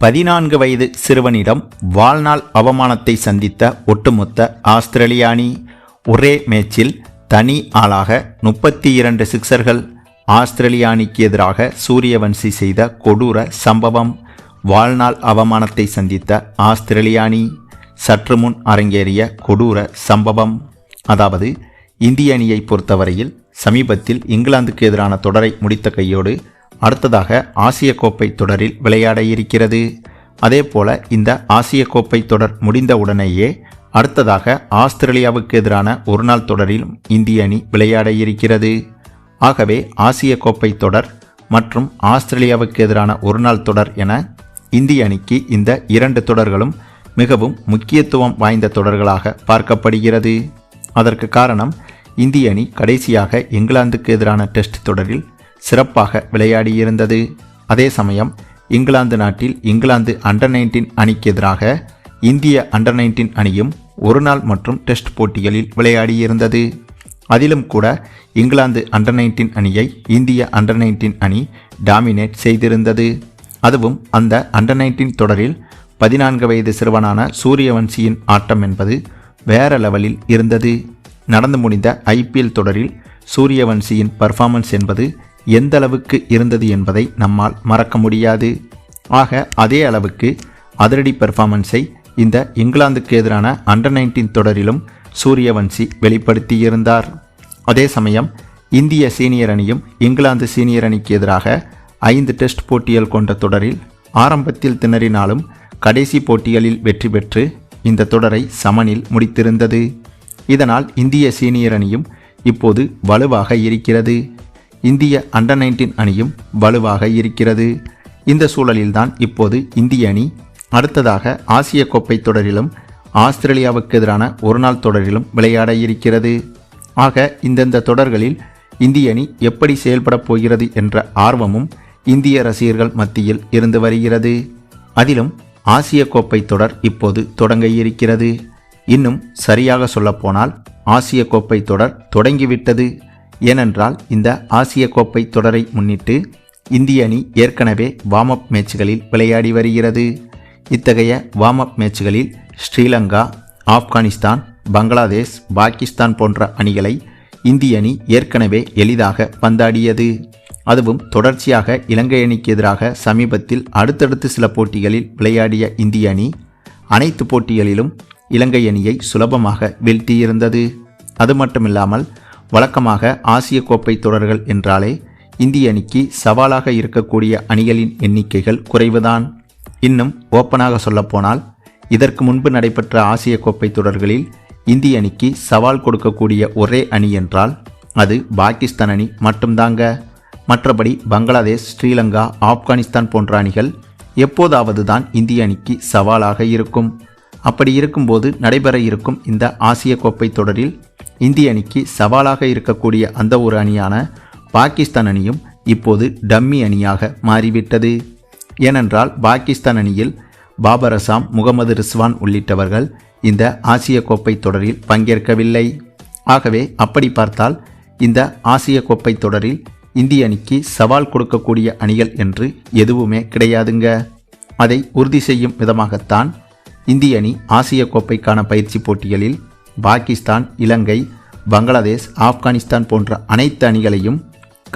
பதினான்கு வயது சிறுவனிடம் வாழ்நாள் அவமானத்தை சந்தித்த ஒட்டுமொத்த ஆஸ்திரேலிய அணி ஒரே மேட்சில் தனி ஆளாக முப்பத்தி இரண்டு சிக்சர்கள் ஆஸ்திரேலிய அணிக்கு எதிராக சூரியவன்சி செய்த கொடூர சம்பவம் வாழ்நாள் அவமானத்தை சந்தித்த ஆஸ்திரேலிய அணி சற்று முன் அரங்கேறிய கொடூர சம்பவம் அதாவது இந்திய அணியை பொறுத்தவரையில் சமீபத்தில் இங்கிலாந்துக்கு எதிரான தொடரை முடித்த கையோடு அடுத்ததாக ஆசிய கோப்பை தொடரில் விளையாட இருக்கிறது. அதேபோல இந்த ஆசிய கோப்பை தொடர் முடிந்தவுடனேயே அடுத்ததாக ஆஸ்திரேலியாவுக்கு எதிரான ஒருநாள் தொடரில் இந்திய அணி விளையாட இருக்கிறது. ஆகவே ஆசிய கோப்பை தொடர் மற்றும் ஆஸ்திரேலியாவுக்கு எதிரான ஒருநாள் தொடர் என இந்திய அணிக்கு இந்த இரண்டு தொடர்களும் மிகவும் முக்கியத்துவம் வாய்ந்த தொடர்களாக பார்க்கப்படுகிறது. அதற்கு காரணம் இந்திய அணி கடைசியாக இங்கிலாந்துக்கு எதிரான டெஸ்ட் தொடரில் சிறப்பாக விளையாடியிருந்தது. அதே சமயம் இங்கிலாந்து நாட்டில் இங்கிலாந்து அண்டர் நைன்டீன் அணிக்கு எதிராக இந்திய அண்டர் நைன்டீன் அணியும் ஒருநாள் மற்றும் டெஸ்ட் போட்டிகளில் விளையாடியிருந்தது. அதிலும் கூட இங்கிலாந்து அண்டர் நைன்டீன் அணியை இந்திய அண்டர் நைன்டீன் அணி டாமினேட் செய்திருந்தது. அதுவும் அந்த அண்டர் நைன்டீன் தொடரில் பதினான்கு வயது சிறுவனான சூரியவன்சியின் ஆட்டம் என்பது வேற லெவலில் இருந்தது. நடந்து முடிந்த ஐபிஎல் தொடரில் சூரியவன்சியின் பர்ஃபார்மன்ஸ் என்பது எந்த அளவுக்கு இருந்தது என்பதை நம்மால் மறக்க முடியாது. ஆக அதே அளவுக்கு அதிரடி பெர்ஃபார்மன்ஸை இந்த இங்கிலாந்துக்கு எதிரான அண்டர் நைன்டீன் தொடரிலும் சூரியவன்சி வெளிப்படுத்தியிருந்தார். அதே சமயம் இந்திய சீனியர் அணியும் இங்கிலாந்து சீனியர் அணிக்கு எதிராக ஐந்து டெஸ்ட் போட்டிகள் கொண்ட தொடரில் ஆரம்பத்தில் திணறினாலும் கடைசி போட்டிகளில் வெற்றி பெற்று இந்த தொடரை சமனில் முடித்திருந்தது. இதனால் இந்திய சீனியர் அணியும் இப்போது வலுவாக இருக்கிறது. இந்திய அண்டர் நைன்டீன் அணியும் வலுவாக இருக்கிறது. இந்த சூழலில்தான் இப்போது இந்திய அணி அடுத்ததாக ஆசிய கோப்பை தொடரிலும் ஆஸ்திரேலியாவுக்கு எதிரான ஒருநாள் தொடரிலும் விளையாட இருக்கிறது. ஆக இந்தந்த தொடர்களில் இந்திய அணி எப்படி செயல்படப் போகிறது என்ற ஆர்வமும் இந்திய ரசிகர்கள் மத்தியில் இருந்து வருகிறது. அதிலும் ஆசிய கோப்பை தொடர் இப்போது தொடங்க இருக்கிறது. இன்னும் சரியாக சொல்லப்போனால் ஆசிய கோப்பை தொடர் தொடங்கிவிட்டது. ஏனென்றால் இந்த ஆசிய கோப்பை தொடரை முன்னிட்டு இந்திய அணி ஏற்கனவே வார்ம் அப் மேட்ச்களில் விளையாடி வருகிறது. இத்தகைய வார்ம் அப் மேட்ச்களில் ஸ்ரீலங்கா ஆப்கானிஸ்தான் பங்களாதேஷ் பாகிஸ்தான் போன்ற அணிகளை இந்திய அணி ஏற்கனவே எளிதாக பந்தாடியது. அதுவும் தொடர்ச்சியாக இலங்கை அணிக்கு எதிராக சமீபத்தில் அடுத்தடுத்து சில போட்டிகளில் விளையாடிய இந்திய அணி அனைத்து போட்டிகளிலும் இலங்கை அணியை சுலபமாக வீழ்த்தியிருந்தது. அது மட்டுமில்லாமல் வழக்கமாக ஆசிய கோப்பை தொடர்கள் என்றாலே இந்திய அணிக்கு சவாலாக இருக்கக்கூடிய அணிகளின் எண்ணிக்கைகள் குறைவுதான். இன்னும் ஓப்பனாக சொல்லப்போனால் இதற்கு முன்பு நடைபெற்ற ஆசிய கோப்பை தொடர்களில் இந்திய அணிக்கு சவால் கொடுக்கக்கூடிய ஒரே அணி என்றால் அது பாகிஸ்தான் அணி மட்டும்தாங்க. மற்றபடி பங்களாதேஷ் ஸ்ரீலங்கா ஆப்கானிஸ்தான் போன்ற அணிகள் எப்போதாவது தான் இந்திய அணிக்கு சவாலாக இருக்கும். அப்படி இருக்கும்போது நடைபெற இருக்கும் இந்த ஆசிய கோப்பை தொடரில் இந்திய அணிக்கு சவாலாக இருக்கக்கூடிய அந்த ஒரு அணியான பாகிஸ்தான் அணியும் இப்போது டம்மி அணியாக மாறிவிட்டது. ஏனென்றால் பாகிஸ்தான் அணியில் பாபர் அசாம் முகமது ரிஸ்வான் உள்ளிட்டவர்கள் இந்த ஆசிய கோப்பை தொடரில் பங்கேற்கவில்லை. ஆகவே அப்படி பார்த்தால் இந்த ஆசிய கோப்பை தொடரில் இந்திய அணிக்கு சவால் கொடுக்கக்கூடிய அணிகள் என்று எதுவுமே கிடையாதுங்க. அதை உறுதி செய்யும் விதமாகத்தான் இந்திய அணி ஆசிய கோப்பைக்கான பயிற்சி போட்டிகளில் பாகிஸ்தான் இலங்கை பங்களாதேஷ் ஆப்கானிஸ்தான் போன்ற அனைத்து அணிகளையும்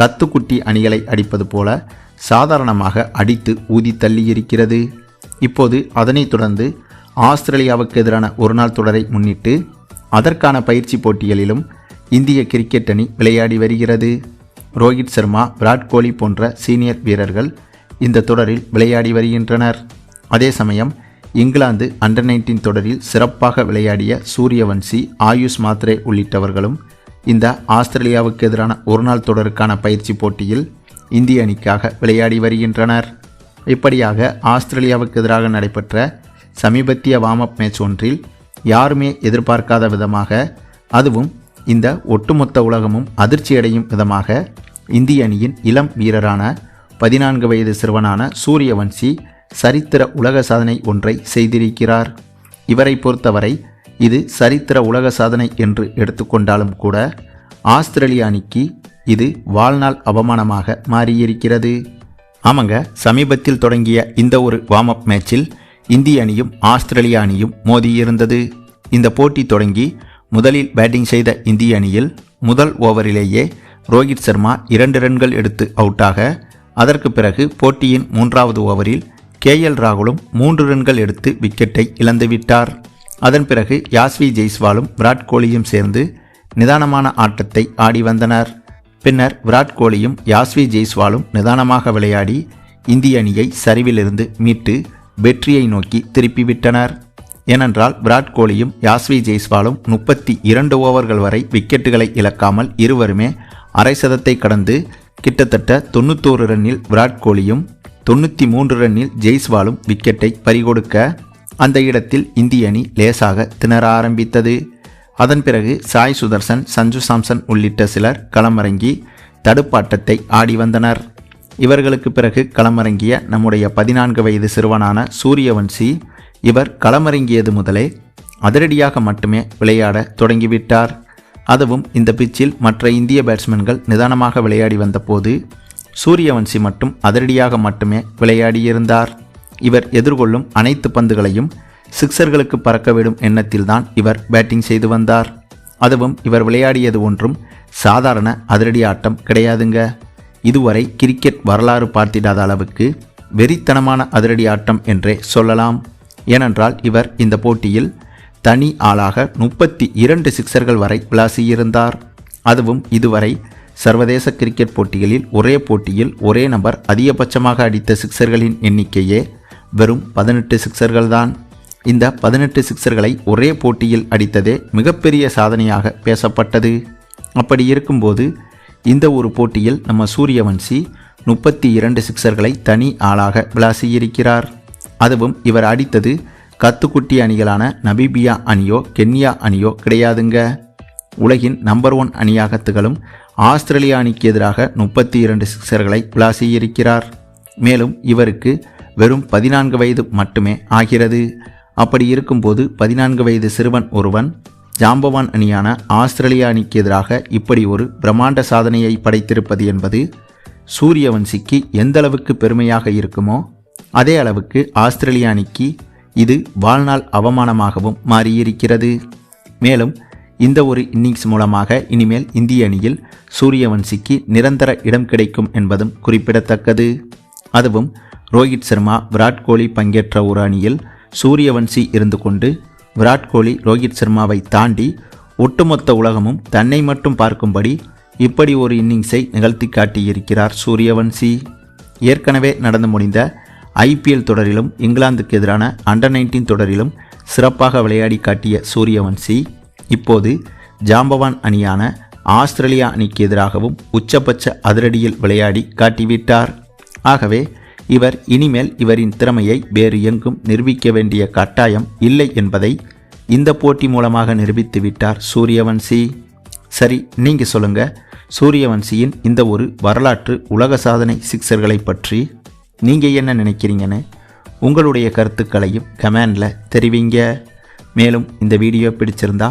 கத்துக்குட்டி அணிகளை அடிப்பது போல சாதாரணமாக அடித்து ஊதி தள்ளியிருக்கிறது. இப்போது அதனைத் தொடர்ந்து ஆஸ்திரேலியாவுக்கு எதிரான ஒருநாள் தொடரை முன்னிட்டு அதற்கான பயிற்சி போட்டிகளிலும் இந்திய கிரிக்கெட் அணி விளையாடி வருகிறது. ரோஹித் சர்மா விராட் கோலி போன்ற சீனியர் வீரர்கள் இந்த தொடரில் விளையாடி வருகின்றனர். அதே சமயம் இங்கிலாந்து அண்டர் நைன்டீன் தொடரில் சிறப்பாக விளையாடிய சூரியவன்சி ஆயுஷ் மாத்ரே உள்ளிட்டவர்களும் இந்த ஆஸ்திரேலியாவுக்கு எதிரான ஒருநாள் தொடருக்கான பயிற்சி போட்டியில் இந்திய அணிக்காக விளையாடி வருகின்றனர். இப்படியாக ஆஸ்திரேலியாவுக்கு எதிராக நடைபெற்ற சமீபத்திய வார்ம் அப் மேட்ச் ஒன்றில் யாருமே எதிர்பார்க்காத விதமாக அதுவும் இந்த ஒட்டுமொத்த உலகமும் அதிர்ச்சியடையும் விதமாக இந்திய அணியின் இளம் வீரரான பதினான்கு வயது சிறுவனான சூரியவன்சி சரித்திர உலக சாதனை ஒன்றை செய்திருக்கிறார். இவரை பொறுத்தவரை இது சரித்திர உலக சாதனை என்று எடுத்துக்கொண்டாலும் கூட ஆஸ்திரேலிய அணிக்கு இது வாழ்நாள் அவமானமாக மாறியிருக்கிறது. ஆமாங்க சமீபத்தில் தொடங்கிய இந்த ஒரு வார்ம் அப் மேட்சில் இந்திய அணியும் ஆஸ்திரேலிய அணியும் மோதியிருந்தது. இந்த போட்டி தொடங்கி முதலில் பேட்டிங் செய்த இந்திய அணியில் முதல் ஓவரிலேயே ரோஹித் சர்மா இரண்டு ரன்கள் எடுத்து அவுட்டாக அதற்கு பிறகு போட்டியின் மூன்றாவது ஓவரில் கே எல் ராகுலும் மூன்று ரன்கள் எடுத்து விக்கெட்டை இழந்துவிட்டார் அதன் பிறகு யாஸ்வி ஜெய்ஸ்வாலும் விராட் கோலியும் சேர்ந்து நிதானமான ஆட்டத்தை ஆடி வந்தனர். பின்னர் விராட் கோலியும் யாஸ்வி ஜெய்ஸ்வாலும் நிதானமாக விளையாடி இந்திய அணியை சரிவிலிருந்து மீட்டு வெற்றியை நோக்கி திருப்பிவிட்டனர் ஏனென்றால் விராட் கோலியும் யாஸ்வி ஜெய்ஸ்வாலும் முப்பத்தி இரண்டு ஓவர்கள் வரை விக்கெட்டுகளை இழக்காமல் இருவருமே அரை சதத்தை கடந்து கிட்டத்தட்ட தொண்ணூத்தோரு ரன்னில் விராட் கோலியும் தொண்ணூற்றி மூன்று ரன்னில் ஜெய்ஸ்வாலும் விக்கெட்டை பறிகொடுக்க அந்த இடத்தில் இந்திய அணி லேசாக திணற ஆரம்பித்தது. அதன் பிறகு சாய் சுதர்சன் சஞ்சு சாம்சன் உள்ளிட்ட சிலர் களமிறங்கி தடுப்பாட்டத்தை ஆடி வந்தனர். இவர்களுக்கு பிறகு களமிறங்கிய நம்முடைய பதினான்கு வயது சிறுவனான சூரியவன்சி இவர் களமிறங்கியது முதலே அதிரடியாக மட்டுமே விளையாட தொடங்கிவிட்டார். அதுவும் இந்த பிச்சில் மற்ற இந்திய பேட்ஸ்மேன்கள் நிதானமாக விளையாடி வந்தபோது சூரியவன்சி மட்டும் அதிரடியாக மட்டுமே விளையாடியிருந்தார். இவர் எதிர்கொள்ளும் அனைத்து பந்துகளையும் சிக்சர்களுக்கு பறக்கவிடும் எண்ணத்தில்தான் இவர் பேட்டிங் செய்து வந்தார். அதுவும் இவர் விளையாடியது ஒன்றும் சாதாரண அதிரடி ஆட்டம் கிடையாதுங்க. இதுவரை கிரிக்கெட் வரலாறு பார்த்திடாத அளவுக்கு வெறித்தனமான அதிரடி ஆட்டம் என்றே சொல்லலாம். ஏனென்றால் இவர் இந்த போட்டியில் தனி ஆளாக முப்பத்தி இரண்டு சிக்சர்கள் வரை விளாசியிருந்தார். அதுவும் இதுவரை சர்வதேச கிரிக்கெட் போட்டிகளில் ஒரே போட்டியில் ஒரே நபர் அதிகபட்சமாக அடித்த சிக்சர்களின் எண்ணிக்கையே வெறும் பதினெட்டு சிக்சர்கள்தான். இந்த பதினெட்டு சிக்சர்களை ஒரே போட்டியில் அடித்ததே மிகப்பெரிய சாதனையாக பேசப்பட்டது. அப்படி இருக்கும்போது இந்த ஒரு போட்டியில் நம்ம சூரியவன்சி முப்பத்தி இரண்டு சிக்சர்களை தனி ஆளாக விளாசியிருக்கிறார். அதுவும் இவர் அடித்தது கத்துக்குட்டி அணிகளான நபீபியா அணியோ கென்யா அணியோ கிடையாதுங்க. உலகின் நம்பர் ஒன் அணியாக திகழும் ஆஸ்திரேலியா அணிக்கு எதிராக முப்பத்தி இரண்டு சிக்சர்களை விளாசியிருக்கிறார் மேலும் இவருக்கு வெறும் பதினான்கு வயது மட்டுமே ஆகிறது. அப்படி இருக்கும்போது பதினான்கு வயது சிறுவன் ஒருவன் ஜாம்பவான் அணியான ஆஸ்திரேலியா அணிக்கு எதிராக இப்படி ஒரு பிரம்மாண்ட சாதனையை படைத்திருப்பது என்பது சூரியவன்சிக்கு எந்த அளவுக்கு பெருமையாக இருக்குமோ அதே அளவுக்கு ஆஸ்திரேலிய அணிக்கு இது வாழ்நாள் அவமானமாகவும் மாறியிருக்கிறது. மேலும் இந்த ஒரு இன்னிங்ஸ் மூலமாக இனிமேல் இந்திய அணியில் சூரியவன்சிக்கு நிரந்தர இடம் கிடைக்கும் என்பதும் குறிப்பிடத்தக்கது. அதுவும் ரோஹித் சர்மா விராட் கோலி பங்கேற்ற ஒரு அணியில் சூரியவன்சி இருந்து கொண்டு விராட் கோலி ரோஹித் சர்மாவை தாண்டி ஒட்டுமொத்த உலகமும் தன்னை மட்டும் பார்க்கும்படி இப்படி ஒரு இன்னிங்ஸை நிகழ்த்தி காட்டியிருக்கிறார் சூரியவன்சி ஏற்கனவே நடந்து முடிந்த ஐபிஎல் தொடரிலும் இங்கிலாந்துக்கு எதிரான அண்டர் நைன்டீன் தொடரிலும் சிறப்பாக விளையாடி காட்டிய சூரியவன்சி இப்போது ஜாம்பவான் அணியான ஆஸ்திரேலியா அணிக்கு எதிராகவும் உச்சபட்ச அதிரடியில் விளையாடி காட்டிவிட்டார். ஆகவே இவர் இனிமேல் இவரின் திறமையை வேறு எங்கும் நிரூபிக்க வேண்டிய கட்டாயம் இல்லை என்பதை இந்த போட்டி மூலமாக நிரூபித்து விட்டார் சூரியவன்சி. சரி நீங்கள் சொல்லுங்க. சூரியவன்சியின் இந்த ஒரு வரலாற்று உலக சாதனை சிக்சர்களை பற்றி நீங்கள் என்ன நினைக்கிறீங்கன்னு உங்களுடைய கருத்துக்களையும் கமெண்டில் தெரிவிங்க. மேலும் இந்த வீடியோ பிடிச்சிருந்தா